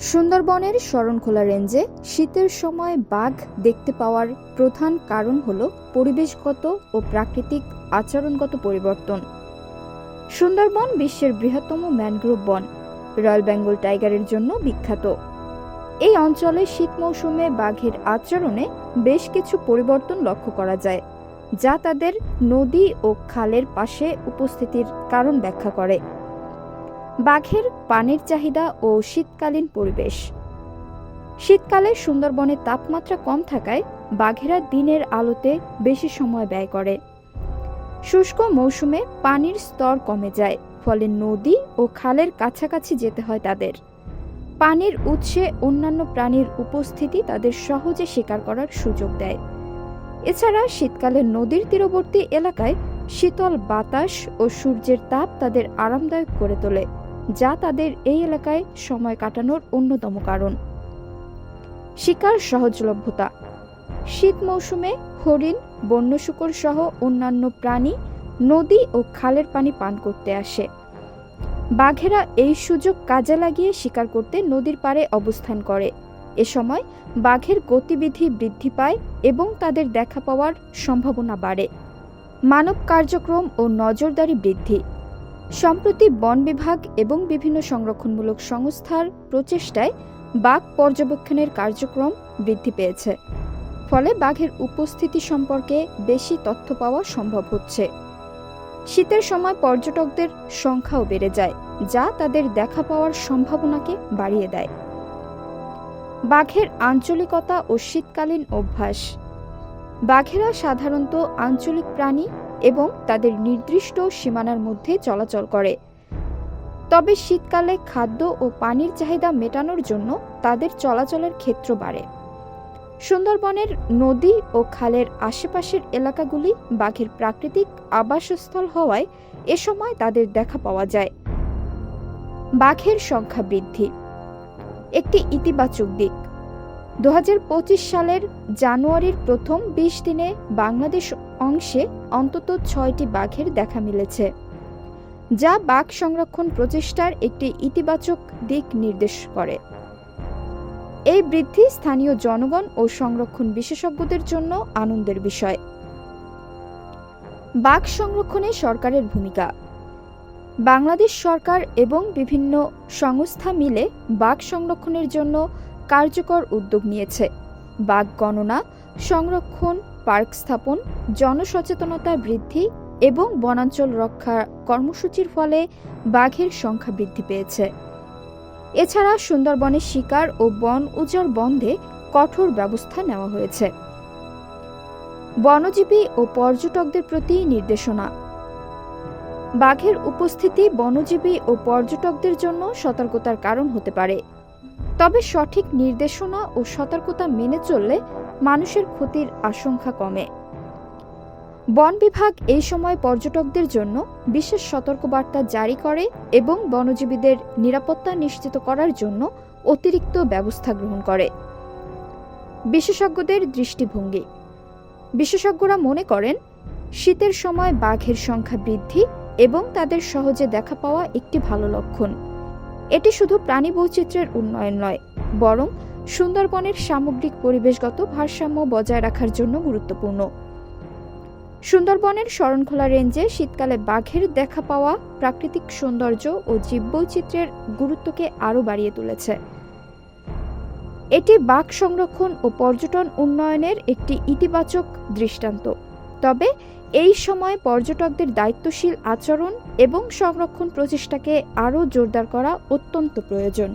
সুন্দরবনের শরণখোলা রেঞ্জে শীতের সময় বাঘ দেখতে পাওয়ার প্রধান কারণ হল পরিবেশগত ও প্রাকৃতিক আচরণগত পরিবর্তন। সুন্দরবন বিশ্বের বৃহত্তম ম্যানগ্রোভ বন, রয়্যাল বেঙ্গল টাইগারের জন্য বিখ্যাত। এই অঞ্চলে শীত মৌসুমে বাঘের আচরণে বেশ কিছু পরিবর্তন লক্ষ্য করা যায়, যা তাদের নদী ও খালের পাশে উপস্থিতির কারণ ব্যাখ্যা করে। বাঘের পানির চাহিদা ও শীতকালীন পরিবেশ। শীতকালে সুন্দরবনে তাপমাত্রা কম থাকায় বাঘেরা দিনের আলোতে বেশি সময় ব্যয় করে। শুষ্ক মৌসুমে পানির স্তর কমে যায়, ফলে নদী ও খালের কাছাকাছি যেতে হয় তাদের। পানির উৎসে অন্যান্য প্রাণীর উপস্থিতি তাদের সহজে শিকার করার সুযোগ দেয়। এছাড়া শীতকালে নদীর তীরবর্তী এলাকায় শীতল বাতাস ও সূর্যের তাপ তাদের আরামদায়ক করে তোলে। যা তাদের এই এলাকায় সময় কাটানোর অন্যতম কারণ। শিকার সহজলভ্যতা। শীত মৌসুমে হরিণ বন্য শূকর সহ অন্যান্য প্রাণী নদী ও খালের পানি পান করতে আসে। বাঘেরা এই সুযোগ কাজে লাগিয়ে শিকার করতে নদীর পাড়ে অবস্থান করে। এ সময় বাঘের গতিবিধি বৃদ্ধি পায় এবং তাদের দেখা পাওয়ার সম্ভাবনা বাড়ে। মানব কার্যক্রম ও নজরদারি বৃদ্ধি। সম্প্রতি বন বিভাগ এবং বিভিন্ন সংরক্ষণমূলক সংস্থার প্রচেষ্টায় বাঘ পর্যবেক্ষণের কার্যক্রম বৃদ্ধি পেয়েছে। ফলে বাঘের উপস্থিতি সম্পর্কে বেশি তথ্য পাওয়া সম্ভব হচ্ছে। শীতের সময় পর্যটকদের সংখ্যাও বেড়ে যায়, যা তাদের দেখা পাওয়ার সম্ভাবনাকে বাড়িয়ে দেয়। বাঘের আঞ্চলিকতা ও শীতকালীন অভ্যাস বাঘেরা সাধারণত আঞ্চলিক প্রাণী এবং তাদের নির্দিষ্ট সীমানার মধ্যে চলাচল করে। তবে শীতকালে খাদ্য ও পানির চাহিদা মেটানোর জন্য তাদের চলাচলের ক্ষেত্র বাড়ে। সুন্দরবনের নদী ও খালের আশেপাশের এলাকাগুলি বাঘের প্রাকৃতিক আবাসস্থল হওয়ায় এ সময় তাদের দেখা পাওয়া যায়। বাঘের সংখ্যা বৃদ্ধি। একটি ইতিবাচক দিক। দু হাজার পঁচিশ সালের জানুয়ারির প্রথম বিশ দিনে বাংলাদেশ অংশে অন্তত ছয়টি বাঘের দেখা মিলেছে, যা বাঘ সংরক্ষণ প্রচেষ্টার একটি ইতিবাচক দিক নির্দেশ করে। এই বৃদ্ধি স্থানীয় জনগণ ও সংরক্ষণ বিশেষজ্ঞদের জন্য আনন্দের বিষয়। বাঘ সংরক্ষণে সরকারের ভূমিকা। বাংলাদেশ সরকার এবং বিভিন্ন সংস্থা মিলে বাঘ সংরক্ষণের জন্য কার্যকর উদ্যোগ নিয়েছে। বাঘ গণনা, সংরক্ষণ, পার্ক স্থাপন জনসচেতনতা বৃদ্ধি এবং বনাঞ্চল রক্ষা কর্মসূচির ফলে বাঘের সংখ্যা বৃদ্ধি পেয়েছে। এছাড়া সুন্দরবনে শিকার ও বন উজাড় বন্ধে কঠোর ব্যবস্থা নেওয়া হয়েছে। বনজীবী ও পর্যটকদের প্রতি নির্দেশনা। বাঘের উপস্থিতি বনজীবী ও পর্যটকদের জন্য সতর্কতার কারণ হতে পারে। তবে সঠিক নির্দেশনা ও সতর্কতা মেনে চললে মানুষের ক্ষতির আশঙ্কা কমে। বন বিভাগ এই সময় পর্যটকদের জন্য বিশেষ সতর্কবার্তা জারি করে এবং বনজীবীদের নিরাপত্তা নিশ্চিত করার জন্য অতিরিক্ত ব্যবস্থা গ্রহণ করে। বিশেষজ্ঞদের দৃষ্টিভঙ্গি। বিশেষজ্ঞরা মনে করেন, শীতের সময় বাঘের সংখ্যা বৃদ্ধি এবং তাদের সহজে দেখা পাওয়া একটি ভালো লক্ষণ। এটি শুধু প্রাণী বৈচিত্র্যের উন্নয়ন নয়, বরং সুন্দরবনের সামগ্রিক পরিবেশগত ভারসাম্য বজায় রাখার জন্য গুরুত্বপূর্ণ। সুন্দরবনের শরণখোলা রেঞ্জে শীতকালে বাঘের দেখা পাওয়া প্রাকৃতিক সৌন্দর্য ও জীববৈচিত্র্যের গুরুত্বকে আরও বাড়িয়ে তুলেছে। এটি বাঘ সংরক্ষণ ও পর্যটন উন্নয়নের একটি ইতিবাচক দৃষ্টান্ত। তবে এই সময় পর্যটকদের দায়িত্বশীল আচরণ এবং সংরক্ষণ প্রচেষ্টাকে আরও জোরদার করা অত্যন্ত প্রয়োজন।